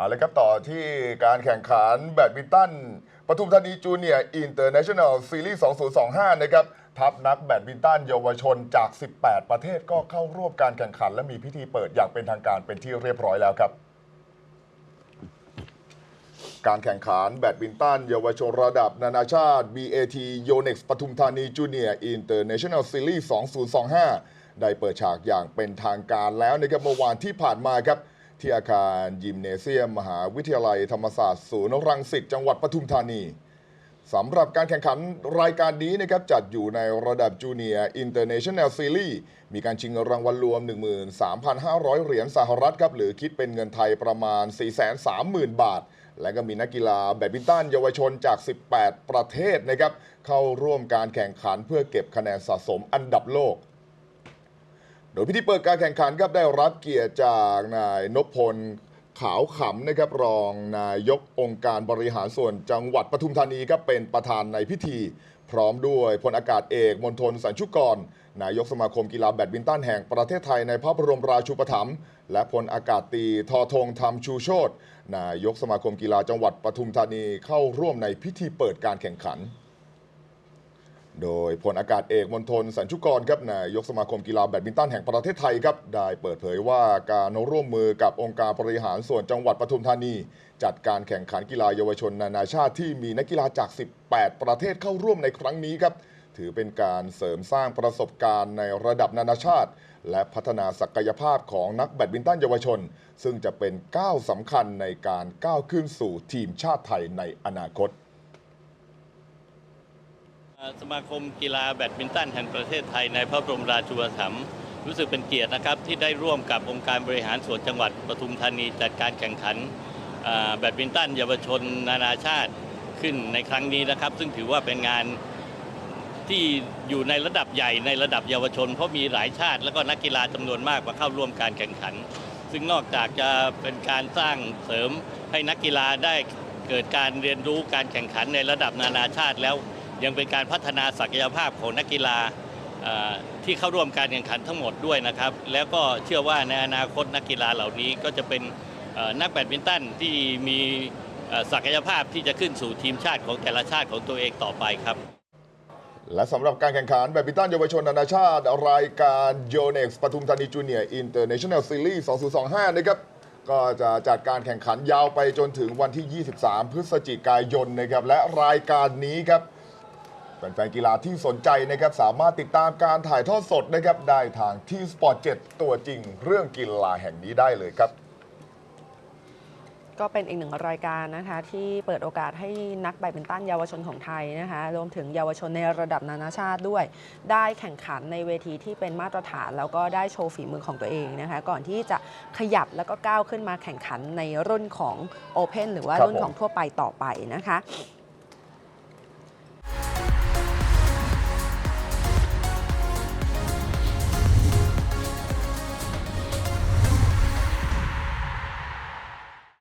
เอาละครับต่อที่การแข่งขันแบดมินตันปทุมธานีจูเนียร์อินเตอร์เนชั่นแนลซีรีส์2025 นะครับ ทัพนักแบดมินตันเยาวชนจาก 18 ประเทศก็เข้าร่วมการแข่งขัน และมีพิธีเปิดอย่างเป็นทางการเป็นที่เรียบร้อยแล้วครับ การแข่งขันแบดมินตันเยาวชนระดับนานาชาติ BAT Yonex ปทุมธานีจูเนียร์อินเตอร์เนชั่นแนลซีรีส์2025 ได้เปิดฉากอย่างเป็นทางการแล้วนะครับเมื่อวานที่ผ่านมาครับ ที่อาคารยิมเนเซียม มหาวิทยาลัยธรรมศาสตร์ศูนย์รังสิตจังหวัดปทุมธานีสำหรับการแข่งขันรายการนี้นะครับจัดอยู่ในระดับจูเนียร์อินเตอร์เนชั่นแนลซีรีส์มีการชิงรางวัลรวม 13,500 เหรียญสหรัฐครับหรือคิดเป็นเงินไทยประมาณ 430,000 บาท และก็มีนักกีฬาแบดมินตันเยาวชนจาก 18 ประเทศนะครับเข้าร่วมการแข่งขันเพื่อเก็บคะแนนสะสมอันดับโลก โดยพิธีเปิดการแข่งขันครับได้รับเกียรติจากนายนพพลขาวขำนะครับรองนายกองค์การบริหารส่วนจังหวัดปทุมธานีครับเป็นประธานในพิธี พร้อมด้วยพลอากาศเอกมณฑลสัญชุกร นายกสมาคมกีฬาแบดมินตันแห่งประเทศไทยในพระบรมราชูปถัมภ์และพลอากาศตีทอธงธรรมชูโชตนายกสมาคมกีฬาจังหวัดปทุมธานีเข้าร่วมในพิธีเปิดการแข่งขัน โดยพลอากาศเอกมณฑลสัญชุกรครับนายกสมาคมกีฬาแบดมินตันแห่งประเทศไทยครับได้เปิดเผยว่าการร่วมมือกับองค์การบริหารส่วนจังหวัดปทุมธานี จัดการแข่งขันกีฬาเยาวชนนานาชาติที่มีนักกีฬาจาก 18 ประเทศเข้าร่วมในครั้งนี้ครับ ถือเป็นการเสริมสร้างประสบการณ์ในระดับนานาชาติ และพัฒนาศักยภาพของนักแบดมินตันเยาวชน ซึ่งจะเป็นก้าวสำคัญในการก้าวขึ้นสู่ทีมชาติไทยในอนาคต สมาคมกีฬาแบดมินตันแห่งประเทศไทยในพระบรมราชูปถัมภ์รู้สึกเป็นเกียรตินะครับที่ได้ร่วมกับองค์การบริหารส่วนจังหวัดปทุมธานีจัดการแข่งขันแบดมินตันเยาวชนนานาชาติขึ้นในครั้งนี้นะครับ ซึ่งถือว่าเป็นงานที่อยู่ในระดับใหญ่ในระดับเยาวชน เพราะมีหลายชาติ แล้วก็นักกีฬาจำนวนมากมาเข้าร่วมการแข่งขัน ซึ่งนอกจากจะเป็นการสร้างเสริมให้นักกีฬาได้เกิดการเรียนรู้การแข่งขันในระดับนานาชาติแล้ว ยังเป็นการพัฒนาศักยภาพของนักกีฬาที่เข้าร่วมการแข่งขันทั้งหมดด้วยนะครับ แล้วก็เชื่อว่าในอนาคตนักกีฬาเหล่านี้ก็จะเป็นนักแบดมินตันที่มีศักยภาพที่จะขึ้นสู่ทีมชาติของแต่ละชาติของตัวเองต่อไปครับ และสำหรับการแข่งขันแบดมินตันเยาวชนนานาชาติ รายการ y o n e x ปทุมธานีจูเนียร์อินเตอร์เนชั่นแนลซีรีส์ 2025 นะครับ ก็จะจัดการแข่งขันยาวไปจนถึงวันที่ 23 พฤศจิกายนนะครับ และรายการนี้ครับ แฟนๆกีฬาที่สนใจนะครับสามารถติดตามการถ่ายทอดสดนะครับได้ทางที่ Sport 7ตัวจริง เรื่องกีฬาแห่งนี้ได้เลยครับ ก็เป็นอีกหนึ่งรายการนะคะ ที่เปิดโอกาสให้นักแบดมินตันเยาวชนของไทยนะคะรวมถึงเยาวชนในระดับนานาชาติด้วย ได้แข่งขันในเวทีที่เป็นมาตรฐาน แล้วก็ได้โชว์ฝีมือของตัวเองนะคะ ก่อนที่จะขยับแล้วก็ก้าวขึ้นมาแข่งขันในรุ่นของ Open หรือว่าครับรุ่นของทั่วไปต่อไปนะคะ